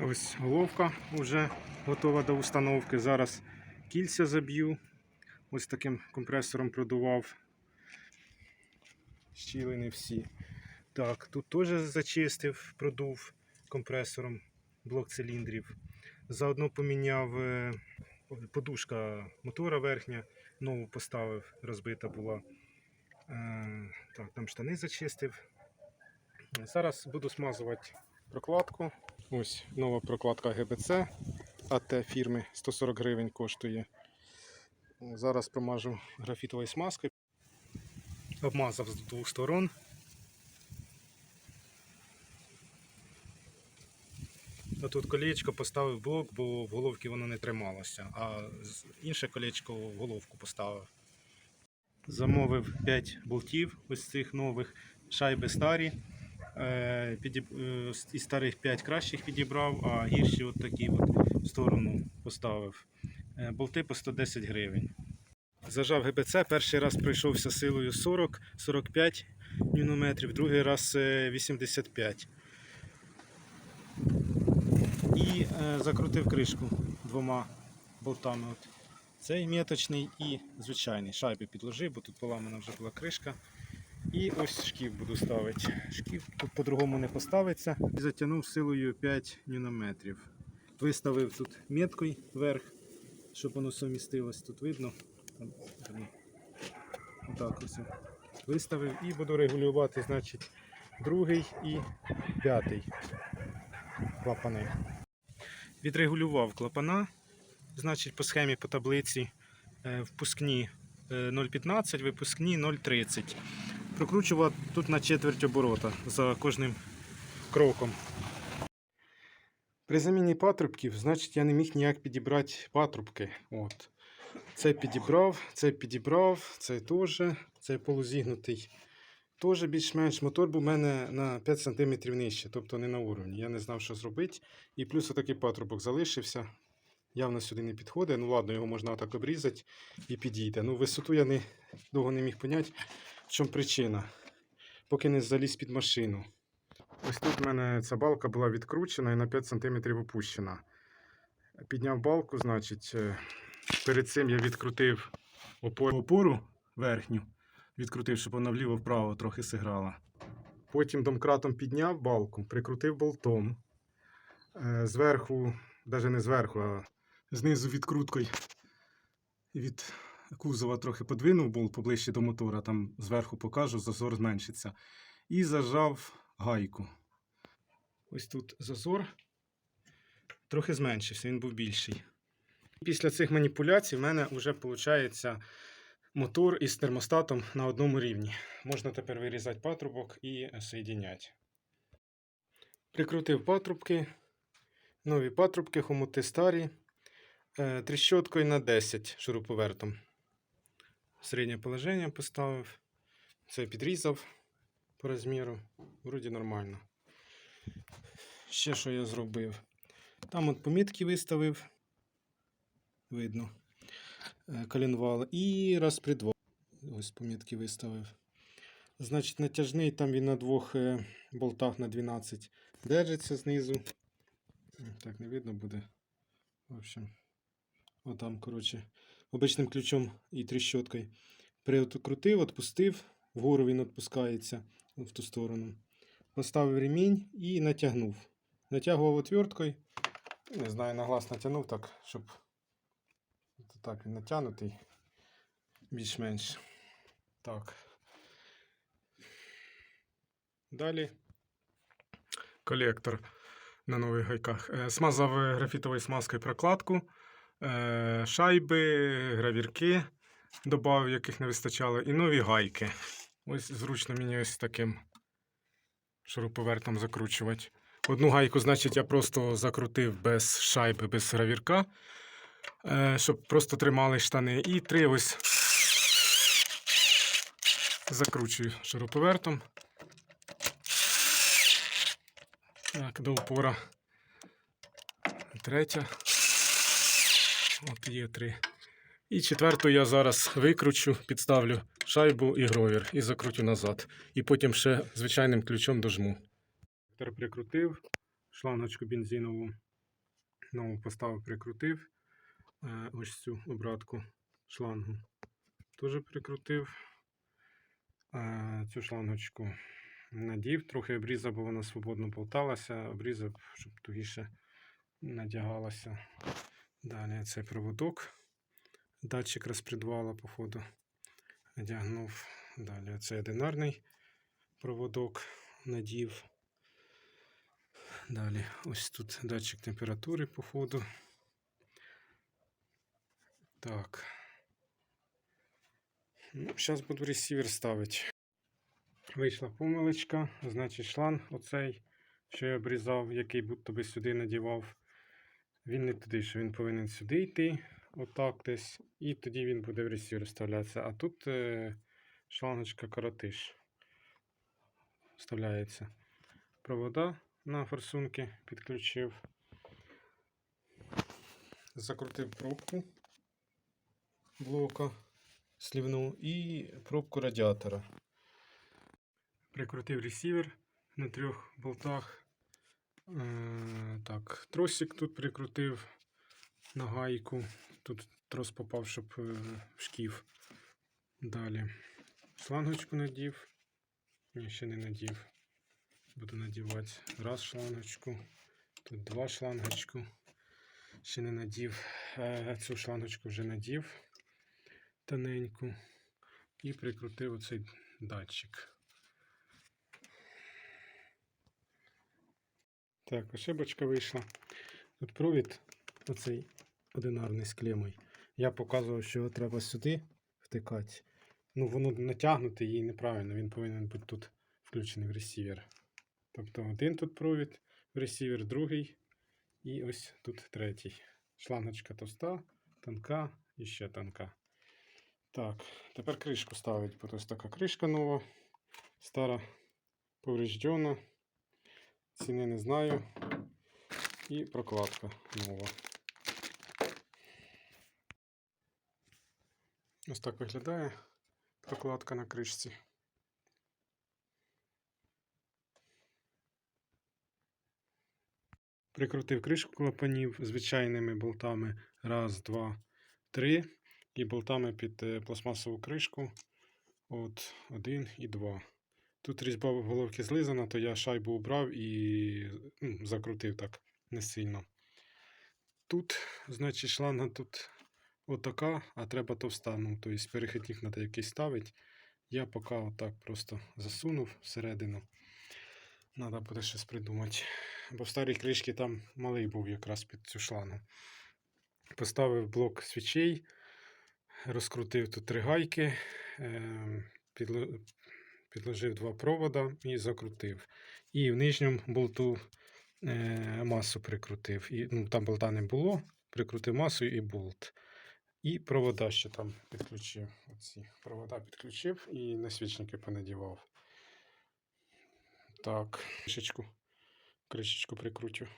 Ось головка вже готова до установки. Зараз кільця заб'ю. Ось таким компресором продував. Щілини всі. Так, тут теж зачистив, продув компресором блок циліндрів. Заодно поміняв е, подушка мотора верхня, нову поставив, розбита була. Е, Так, там штани зачистив. Зараз буду смазувати прокладку. Ось нова прокладка ГБЦ АТ фірми 140 гривень коштує. Зараз промажу графітовою смазкою. Обмазав з двох сторон. А тут колечко поставив блок, бо в головці воно не трималося, а інше колечко в головку поставив. Замовив 5 болтів ось цих нових, шайби старі. Е, підіб- е, Із старих 5 кращих підібрав, а гірші от такі от в сторону поставив. Е, Болти по 110 гривень. Зажав ГБЦ, перший раз пройшовся силою 40-45 ньюнометрів, другий раз е, 85. І закрутив кришку двома болтами. Цей м'яточний і звичайний. Шайби підложив, бо тут поламана вже була кришка. І ось шків буду ставити. Шків тут по-другому не поставиться. І затягнув силою 5 ньюнометрів. Виставив тут меткою вверх, щоб воно сумістилось. Тут видно. Отак ось. Виставив і буду регулювати, значить, другий і п'ятий клапани. Відрегулював клапана, значить, по схемі по таблиці е, впускні е, 0,15, випускні 0,30. Прокручував тут на четверть оборота за кожним кроком. При заміні патрубків, значить, я не міг ніяк підібрати патрубки. От. Це підібрав, це підібрав, це теж, це полузігнутий. Теж більш-менш мотор був у мене на 5 см нижче, тобто не на уровні. Я не знав, що зробити. І плюс отакий патрубок залишився. Явно сюди не підходить. Ну ладно, його можна так обрізати і підійде. Ну, висоту я не, довго не міг поняти, в чому причина. Поки не заліз під машину. Ось тут в мене ця балка була відкручена і на 5 см опущена. Підняв балку, значить, е, перед цим я відкрутив опору, опору верхню, відкрутив, щоб вона вліво-вправо трохи сиграла. Потім домкратом підняв балку, прикрутив болтом. Е, Зверху, навіть не зверху, а знизу відкруткою від кузова трохи подвинув болт поближче до мотора, там зверху покажу, зазор зменшиться. І зажав гайку. Ось тут зазор трохи зменшився, він був більший. Після цих маніпуляцій в мене вже виходить мотор із термостатом на одному рівні. Можна тепер вирізати патрубок і соєдиняти. Прикрутив патрубки, нові патрубки, хомути старі. Е, Тріщоткою на 10 шуруповертом. Середнє положення поставив. Це підрізав по розміру. Вроді нормально. Ще що я зробив? Там от помітки виставив. Видно. Е, Коленвал. І розпредвал. Ось помітки виставив. Значить, натяжний там він на двох е, болтах на 12 держиться знизу. Так, не видно буде. В общем, отам, коротше, обичним ключом і тріщоткою. Прикрутив, відпустив, вгору він відпускається в ту сторону. Поставив ремінь і натягнув. Натягував отверткою. Не знаю, на глаз натягнув так, щоб так він натягнутий. Більш-менш. Так. Далі колектор на нових гайках. Е, Смазав е, графітовою смазкою прокладку, шайби, гравірки, додав, яких не вистачало, і нові гайки. Ось зручно мені ось таким шуруповертом закручувати. Одну гайку, значить, я просто закрутив без шайби, без гравірка, е, щоб просто тримали штани. І три ось закручую шуруповертом. Так, до упора. Третя. От є три. І четверту я зараз викручу, підставлю шайбу і гровір і закрутю назад. І потім ще звичайним ключом дожму. Тепер прикрутив шлангочку бензинову. Нову поставив, прикрутив. Е, ось цю обратку шлангу. Теж прикрутив. Е, цю шлангочку надів, трохи обрізав, бо вона свободно болталася, обрізав, щоб тугіше надягалася. Далі цей проводок. Датчик розпредвала, походу, надягнув. Далі цей одинарний проводок надів. Далі ось тут датчик температури, походу. Так. Ну, зараз буду ресівер ставити. Вийшла помилочка, значить шланг оцей, що я обрізав, який будто би сюди надівав. Він не туди, що він повинен сюди йти, отак десь, і тоді він буде в ресівер вставлятися. А тут е, шлангочка коротиш вставляється. Провода на форсунки підключив. Закрутив пробку блока слівну і пробку радіатора. Прикрутив ресівер на трьох болтах. Е, так, тросик тут прикрутив на гайку. Тут трос попав, щоб е, в шків. Далі шлангочку надів. Ні, ще не надів. Буду надівати раз шлангочку. Тут два шлангочку. Ще не надів. Е, Цю шлангочку вже надів тоненьку. І прикрутив оцей датчик. Так, ошибочка вийшла. Тут провід, оцей одинарний з клемою. Я показував, що його треба сюди втикати. Ну, воно натягнуте і неправильно. Він повинен бути тут включений в ресівер. Тобто один тут провід в ресівер, другий. І ось тут третій. Шлангочка товста, тонка і ще тонка. Так, тепер кришку ставить, ось така кришка нова, стара, повреждена. Ціни не знаю. І прокладка нова. Ось так виглядає прокладка на кришці. Прикрутив кришку клапанів звичайними болтами. Раз, два, три. І болтами під е, пластмасову кришку. От один і два. Тут різьба головки злизана, то я шайбу убрав і ну, закрутив так не сильно. Тут, значить, шланга тут отака, а треба товста. Ну, тобто перехідник треба якийсь ставити. Я поки отак просто засунув всередину. Треба буде щось придумати. Бо в старій кришці там малий був якраз під цю шлангу. Поставив блок свічей, розкрутив тут три гайки, е, підло- підложив два провода і закрутив. І в нижньому болту е, масу прикрутив. І, ну, там болта не було, прикрутив масу і болт. І провода ще там підключив. Оці провода підключив і на свічники понадівав. Так, кришечку, кришечку прикручу.